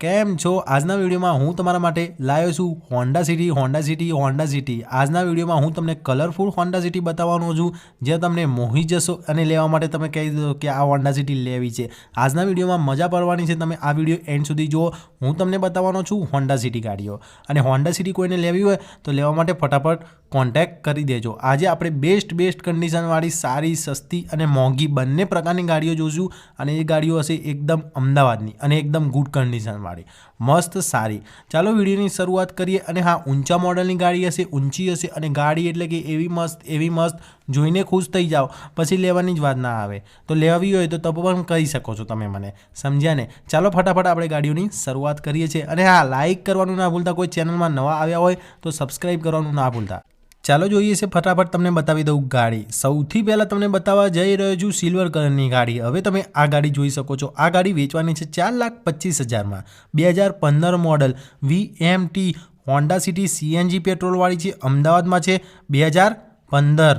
કેમ છો? આજના વિડીયોમાં હું તમારા માટે લાવ્યો છું Honda City Honda City Honda City આજના વિડીયોમાં હું તમને કલરફુલ હોન્ડા સિટી બતાવવાનો છું જે તમને મોહી જશો અને લેવા માટે તમે કહી દો કે આ હોન્ડા સિટી લેવી છે. આજના વિડીયોમાં મજા પડવાની છે, તમે આ વીડિયો એન્ડ સુધી જુઓ. હું તમને બતાવવાનો છું હોન્ડા સિટી ગાડીઓ. અને હોન્ડા સિટી કોઈને લેવી હોય તો લેવા માટે ફટાફટ કોન્ટેક્ટ કરી દેજો. આજે આપણે બેસ્ટ બેસ્ટ કન્ડિશનવાળી સારી, સસ્તી અને મોંઘી બંને પ્રકારની ગાડીઓ જોઈશું અને એ ગાડીઓ હશે એકદમ અમદાવાદની અને એકદમ ગુડ કન્ડિશનવાળી મસ્ત સારી. ચાલો વિડીયોની શરૂઆત કરીએ અને હા, ઊંચા મોડલની ગાડી હશે, ઊંચી હશે અને ગાડી એટલે કે એવી મસ્ત એવી મસ્ત જોઈને ખુશ થઈ જાઓ. પછી લેવાની જ વાત ના આવે. તો લેવી હોય તો તમે પણ કહી શકો છો તમે મને. સમજ્યા ને? ચાલો ફટાફટ આપણે ગાડીઓની શરૂઆત કરીએ છીએ. અને હા લાઇક કરવાનું ના ભૂલતા. કોઈ ચેનલમાં નવા આવ્યા હોય તો સબસ્ક્રાઈબ કરવાનું ના ભૂલતા. ચાલો જોઈએ છે, ફટાફટ તમને બતાવી દઉં ગાડી. સૌથી પહેલાં તમને બતાવવા જઈ રહ્યો છું સિલ્વર કલરની ગાડી. હવે તમે આ ગાડી જોઈ શકો છો. આ ગાડી વેચવાની છે ચાર લાખ પચીસ હજારમાં. બે હજાર પંદર model V M T Honda City CNG પેટ્રોલવાળી છે, અમદાવાદમાં છે. બે હજાર પંદર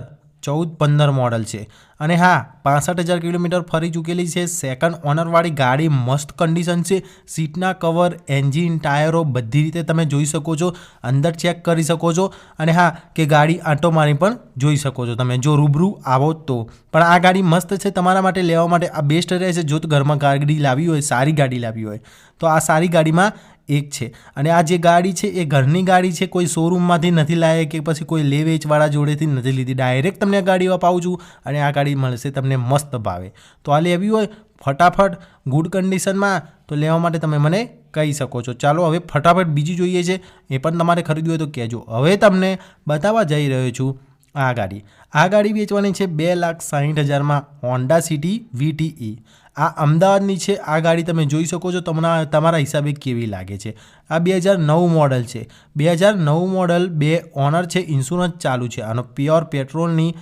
ચૌદ પંદર મોડલ છે. અને હા, પાસઠ હજાર કિલોમીટર ફરી ચૂકેલી છે. સેકન્ડ ઓનરવાળી ગાડી મસ્ત કન્ડિશન છે. સીટના કવર એન્જિન ટાયરો બધી રીતે તમે જોઈ શકો છો. અંદર ચેક કરી શકો છો. અને હા, કે ગાડી આંટો મારી પણ જોઈ શકો છો તમે. જો રૂબરૂ આવો તો. પણ આ ગાડી મસ્ત છે તમારા માટે, લેવા માટે. આ બેસ્ટ રહેશે જો ઘરમાં ગાડી લાવી હોય, સારી ગાડી લાવી હોય, તો આ સારી ગાડીમાં એક છે. અને આ જે ગાડી છે, એ ઘરની ગાડી છે, કોઈ શોરૂમમાંથી નથી લાવે કે પછી કોઈ લે વેચવાળા જોડેથી નથી લીધી. ડાયરેક્ટ તમને આ ગાડી અપાવું છું અને આ ગાડી મળશે તમને મસ્ત ભાવે. તો આ લેવી હોય, ફટાફટ ગુડ કન્ડિશનમાં તો લેવા માટે તમે મને કહી શકો છો. ચાલો, હવે ફટાફટ બીજી જોઈએ છે. એ પણ તમારે ખરીદવી હોય તો કહેજો. હવે તમને બતાવવા જઈ રહ્યો છું આ ગાડી. આ ગાડી વેચવાની છે બે લાખ સાહીઠ હજારમાં હોન્ડા સિટી વીટીઈ આ અમદાવાદની છે, આ ગાડી તમે જોઈ શકો છો, તમને તમારા હિસાબે કેવી લાગે છે. આ બે હજાર નવ મોડલ છે. બે હજાર નવ મોડલ બે ઓનર છે, ઇન્સ્યોરન્સ ચાલુ છે. આનો પ્યોર પેટ્રોલની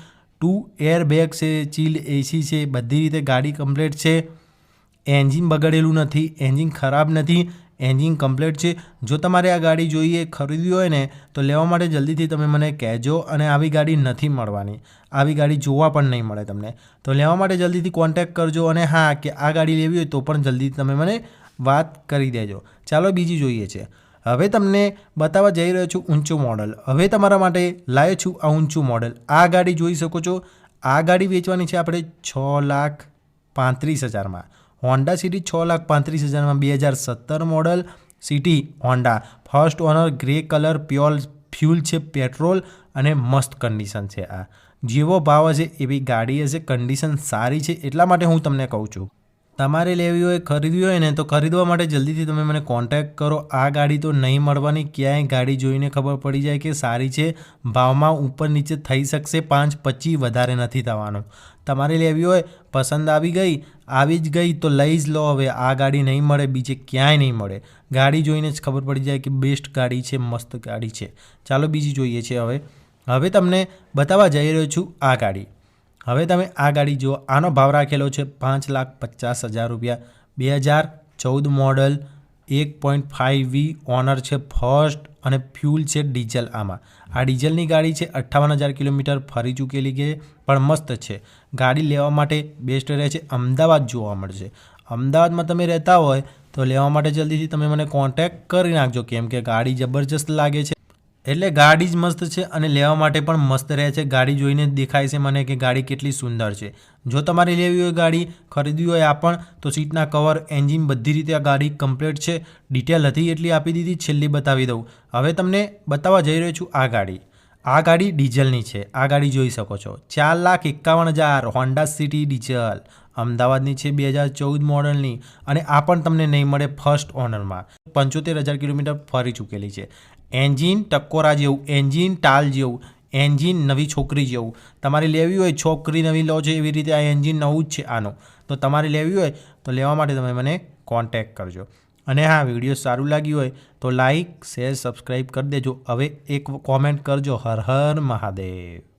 ટુ એર બેગ છે, ચીલ એસી છે, બધી રીતે ગાડી કમ્પ્લેટ છે. એન્જિન બગડેલું નથી, એન્જિન ખરાબ નથી. એન્જિન કમ્પ્લીટ છે. જો તમારે આ ગાડી જોઈએ, ખરીદવી હોય ને, તો લેવા માટે જલ્દીથી તમે મને કહેજો અને આવી ગાડી નથી મળવાની. આવી ગાડી જોવા પણ નહીં મળે તમને. તો લેવા માટે જલ્દીથી કોન્ટેક્ટ કરજો અને હા, કે આ ગાડી લેવી હોય તો પણ જલ્દી તમે મને વાત કરી દેજો. ચાલો, બીજી જોઈએ છે. હવે તમને બતાવવા જઈ રહ્યો છું ઊંચું મોડલ. હવે તમારા માટે લાવ્યો છું આ ઊંચું મોડલ. આ ગાડી જોઈ શકો છો. આ ગાડી વેચવાની છે આપણે છ લાખ પાંત્રીસ હજારમાં. હોન્ડા સિટી છ લાખ પાંત્રીસ હજારમાં બે હજાર સત્તર model City Honda. First owner grey colour pure fuel છે પેટ્રોલ અને મસ્ત કન્ડિશન છે આ. જેવો ભાવ હશે એવી ગાડી હશે, કન્ડિશન સારી છે, એટલા માટે હું તમને કહું છું. તમારે લેવી હોય, ખરીદવી હોય ને, તો ખરીદવા માટે જલ્દીથી તમે મને કોન્ટેક્ટ કરો. આ ગાડી તો નહીં મળવાની. ક્યાંય ગાડી જોઈને ખબર પડી જાય કે સારી છે. ભાવમાં ઉપર નીચે થઈ શકશે પાંચ પચી વધારે નથી થવાનું. તમારે લેવી હોય, પસંદ આવી ગઈ, આવી જ ગઈ, તો લઈ જ લો હવે. આ ગાડી નહીં મળે, બીજે ક્યાંય નહીં મળે. ગાડી જોઈને જ ખબર પડી જાય કે બેસ્ટ ગાડી છે, મસ્ત ગાડી છે. ચાલો બીજી જોઈએ છે હવે. હવે તમને બતાવવા જઈ રહ્યો છું આ ગાડી. હવે તમે આ ગાડી જુઓ. આનો ભાવ રાખેલો છે પાંચ લાખ પચાસ હજાર રૂપિયા. બે હજાર ચૌદ મોડલ, એક પોઈન્ટ ફાઇવ વી ઓનર છે ફર્સ્ટ અને ફ્યુલ છે ડીઝલ આમાં. આ ડીઝલની ગાડી છે અઠ્ઠાવન હજાર કિલોમીટર ફરી ચૂકેલી કે પણ મસ્ત છે. ગાડી લેવા માટે બેસ્ટ રહે છે અમદાવાદ જોવા મળશે. અમદાવાદમાં તમે રહેતા હોય તો લેવા માટે જલ્દીથી તમે મને કોન્ટેક્ટ કરી નાખજો. કેમ કે ગાડી જબરજસ્ત લાગે છે. એટલે ગાડી જ મસ્ત છે અને લેવા માટે પણ મસ્ત રહે છે. ગાડી જોઈને દેખાય છે મને કે ગાડી કેટલી સુંદર છે. જો તમારે લેવી હોય ગાડી, ખરીદવી હોય આ પણ, તો સીટના કવર, એન્જિન બધી રીતે આ ગાડી કમ્પ્લીટ છે. ડિટેલ હતી એટલી આપી દીધી, છેલ્લી બતાવી દઉં. હવે તમને બતાવવા જઈ રહ્યો છું આ ગાડી. આ ગાડી ડીઝલની છે. આ ગાડી જોઈ શકો છો. ચાર લાખ એકાવન હજાર હોન્ડા સિટી ડીઝલ. અમદાવાદની છે બે હજાર ચૌદ મોડલની અને આ પણ તમને નહીં મળે ફર્સ્ટ ઓનરમાં પંચોતેર હજાર કિલોમીટર ફરી ચૂકેલી છે. એન્જિન ટકોરા જેવું, એન્જિન ટાલ જેવું, એન્જિન નવી છોકરી જેવું. તમારે લેવી હોય, છોકરી નવી લો છો એવી રીતે આ એન્જિન નવું જ છે આનું. તો તમારે લેવી હોય તો લેવા માટે તમે મને કોન્ટેક કરજો. અને હા, વીડિયો સારું લાગ્યું હોય તો લાઈક શેર સબસ્ક્રાઈબ કરી દેજો. હવે એક કોમેન્ટ કરજો. હર હર મહાદેવ.